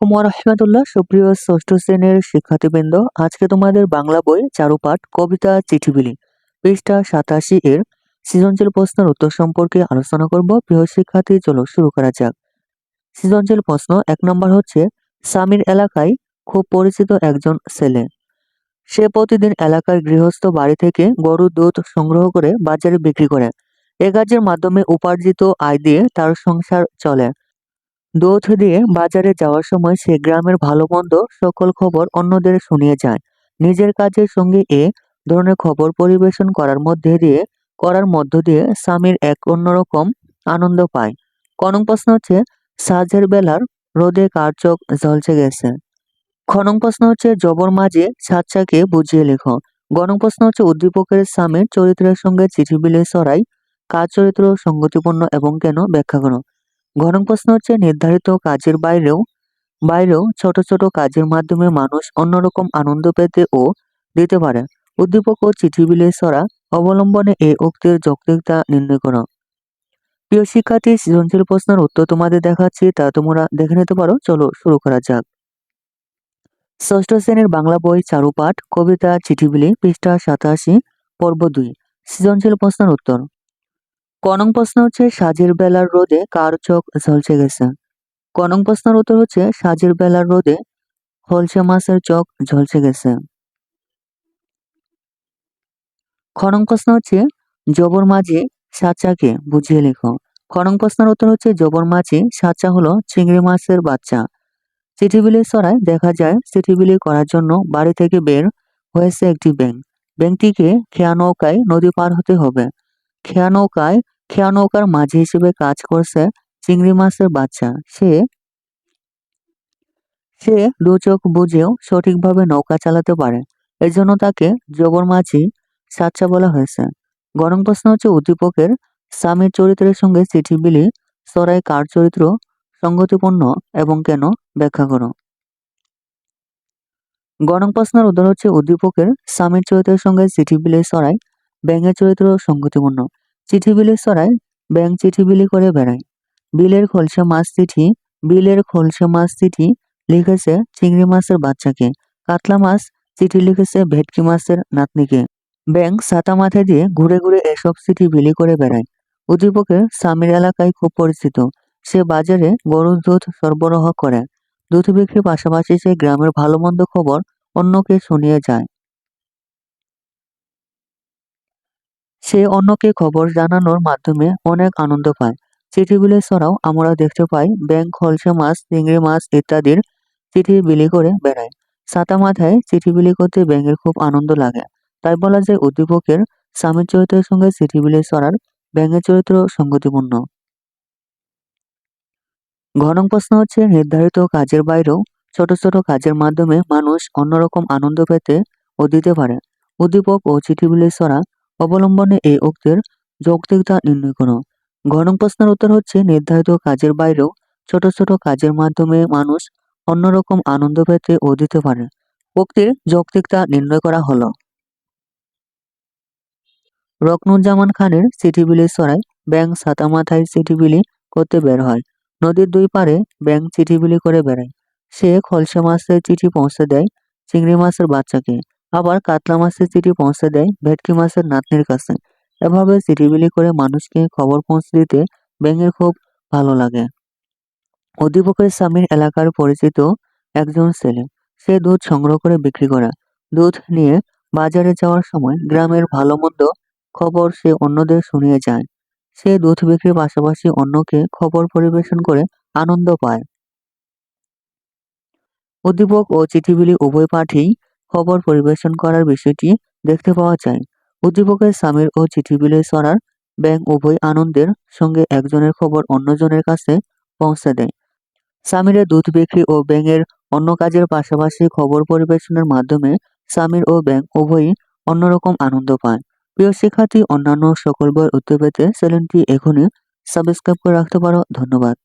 আলাইকুম রহমতুল্লাহ সুপ্রিয় ষষ্ঠ শ্রেণির শিক্ষার্থীবৃন্দ, আজকে তোমাদের বাংলা বই চারুপাঠ কবিতা চিঠিবিলি, পৃষ্ঠা সাতাশি এর সৃজনশীল প্রশ্নের উত্তর সম্পর্কে আলোচনা করব। প্রিয় শিক্ষার্থী, চলো শুরু করা যাক। সৃজনশীল প্রশ্ন এক নম্বর হচ্ছে, স্বামীর এলাকায় খুব পরিচিত একজন ছেলে। সে প্রতিদিন এলাকার গৃহস্থ বাড়ি থেকে গরুর দুধ সংগ্রহ করে বাজারে বিক্রি করে। এ কাজের মাধ্যমে উপার্জিত আয় দিয়ে তার সংসার চলে। দুধ দিয়ে বাজারে যাওয়ার সময় সে গ্রামের ভালো মন্দ সকল খবর অন্যদের শুনিয়ে যায়। নিজের কাজের সঙ্গে এ ধরনের খবর পরিবেশন করার মধ্যে দিয়ে, করার মধ্য দিয়ে স্বামীর এক অন্যরকম আনন্দ পায়। কনং প্রশ্ন হচ্ছে, সাজের বেলার রোদে কার চোখ ঝলসে গেছে? খনং প্রশ্ন হচ্ছে, জবর মাঝে সাচ্চাকে বুঝিয়ে লেখো। গণং প্রশ্ন হচ্ছে, উদ্দীপকের স্বামীর চরিত্রের সঙ্গে চিঠি বিলে সরাই কার চরিত্র সঙ্গতিপূর্ণ এবং কেন ব্যাখ্যা করো? ঘনং প্রশ্ন হচ্ছে, নির্ধারিত কাজের বাইরেও বাইরেও ছোট ছোট কাজের মাধ্যমে মানুষ অন্যরকম আনন্দ পেতে ও দিতে পারে। উদ্দীপক ও চিঠি বিলে সরা, অবলম্বনে এ উক্তির যৌক্তিকতা নির্ণয় করো। প্রিয় শিক্ষার্থী, সৃজনশীল প্রশ্নের উত্তর তোমাদের দেখাচ্ছি, তা তোমরা দেখে নিতে পারো। চলো শুরু করা যাক। ষষ্ঠ শ্রেণির বাংলা বই চারুপাঠ কবিতা চিঠিবিলি পৃষ্ঠা সাতাশি, পর্ব দুই। সৃজনশীল প্রশ্নের উত্তর। কনং প্রশ্ন হচ্ছে, সাজের বেলার রোদে কার চোখ ঝলসে গেছে? কনং প্রশ্নের উত্তর হচ্ছে, সাজের বেলার রোদে হলসে মাছের চোখ ঝলসে গেছে। খনং প্রশ্ন হচ্ছে জবর মাঝি সাচাকে বুঝিয়ে লেখো। খনং প্রশ্নের উত্তর হচ্ছে জবর মাঝি সাচা হলো চিংড়ি মাছের বাচ্চা। চিঠিবিলি সরায় দেখা যায়, চিঠিবিলি করার জন্য বাড়ি থেকে বের হয়েছে একটি ব্যাঙ। ব্যাংকটিকে খেয়া নৌকায় নদী পার হতে হবে। খেয়া নৌকায় খেয়া নৌকার মাঝি হিসেবে কাজ করছে চিংড়ি মাছের বাচ্চা। সে সে দু চোখ বুঝেও সঠিকভাবে নৌকা চালাতে পারে। এজন্য তাকে জবর মাঝি সাচ্চা বলা হয়েছে। গরম প্রশ্ন হচ্ছে উদ্দীপকের স্বামীর চরিত্রের সঙ্গে চিঠি বিলি সরাই কার চরিত্র সঙ্গতিপূর্ণ এবং কেন ব্যাখ্যা করো? গরম প্রশ্নের উত্তর হচ্ছে উদ্দীপকের স্বামীর চরিত্রের সঙ্গে চিঠি বিলি সরাই ব্যাঙের চরিত্র সঙ্গতিপূর্ণ। চিঠি বিলি সরাই ব্যাঙ চিঠি বিলি করে বেড়ায়। বিলের খলসে মাছ চিঠি, বিলের খলসে মাছ চিঠি লিখেছে চিংড়ি মাছের বাচ্চাকে। কাতলা মাছ চিঠি লিখেছে ভেটকি মাছের নাতনিকে। ব্যাঙ ছাতা মাথায় দিয়ে ঘুরে ঘুরে এসব চিঠি বিলি করে বেড়ায়। উদ্দীপকের স্বামীর এলাকায় খুব পরিচিত। সে বাজারে গরুর দুধ সরবরাহ করে। দুধ বিক্রির পাশাপাশি সে গ্রামের ভালো মন্দ খবর অন্যকে শুনিয়ে যায়। সে অন্যকে খবর জানানোর মাধ্যমে অনেক আনন্দ পায়। চিঠিগুলি ছাড়াও আমরা দেখতে পাই ব্যাংক খলসে মাছ, চিংড়ি মাছ ইত্যাদির চিঠি বিলি করে বেড়ায়। ছাতা মাথায় চিঠি বিলি করতে ব্যাঙের খুব আনন্দ লাগে। তাই বলা যায়, উদ্দীপকের স্বামীর চরিত্রের সঙ্গে চিঠি বিলি ছড়ার ব্যাঙের চরিত্র সঙ্গতিপূর্ণ। ঘনং প্রশ্ন হচ্ছে, নির্ধারিত কাজের বাইরেও ছোট ছোট কাজের মাধ্যমে মানুষ অন্যরকম আনন্দ পেতে ও দিতে পারে। উদ্দীপক ও চিঠি বিলি ছড়া অবলম্বনে এই উক্তির যৌক্তিকতা নির্ণয় করো। ঘনং প্রশ্নের উত্তর হচ্ছে, নির্ধারিত কাজের বাইরেও ছোট ছোট কাজের মাধ্যমে মানুষ অন্যরকম আনন্দ পেতে ও দিতে পারে। উক্তির যৌক্তিকতা নির্ণয় করা হলো। রকনুজ্জামান খানের চিঠিবিলি ছড়ায় ব্যাং ছাতা মাথায় চিঠিবিলি করতে বের হয়। নদীর দুই পারে ব্যাং চিঠিবিলি করে বেড়ায়। সে খলসে মাছের চিঠি পৌঁছে দেয় চিংড়ি মাছের বাচ্চাকে। আবার কাতলা মাছের চিঠি পৌঁছে দেয় ভেটকি মাছের নাতনির কাছে। এভাবে চিঠি বিলি করে মানুষকে খবর পৌঁছে দিতে ব্যাঙের খুব ভালো লাগে। অধিপকের স্বামীর এলাকার পরিচিত একজন ছেলে, সে দুধ সংগ্রহ করে বিক্রি করে। দুধ নিয়ে বাজারে যাওয়ার সময় গ্রামের ভালো মন্দ খবর সে অন্যদের শুনিয়ে যায়। সে দুধ বিক্রির পাশাপাশি অন্যকে খবর পরিবেশন করে আনন্দ পায়। উদ্দীপক ও চিঠিবিলি উভয় পাঠেই খবর পরিবেশন করার বিষয়টি দেখতে পাওয়া যায়। উদ্দীপকের স্বামীর ও চিঠি বিলে ছড়ার ব্যাংক উভয় আনন্দের সঙ্গে একজনের খবর অন্যজনের কাছে পৌঁছে দেয়। স্বামীরের দুধ বিক্রি ও ব্যাঙের অন্য কাজের পাশাপাশি খবর পরিবেশনের মাধ্যমে স্বামীর ও ব্যাংক উভয়ই অন্যরকম আনন্দ পায়। প্রিয় শিক্ষার্থী, অন্যান্য সকল বই উত্তর পেতে চ্যানেলটি এখনই সাবস্ক্রাইব করে রাখতে পারো। ধন্যবাদ।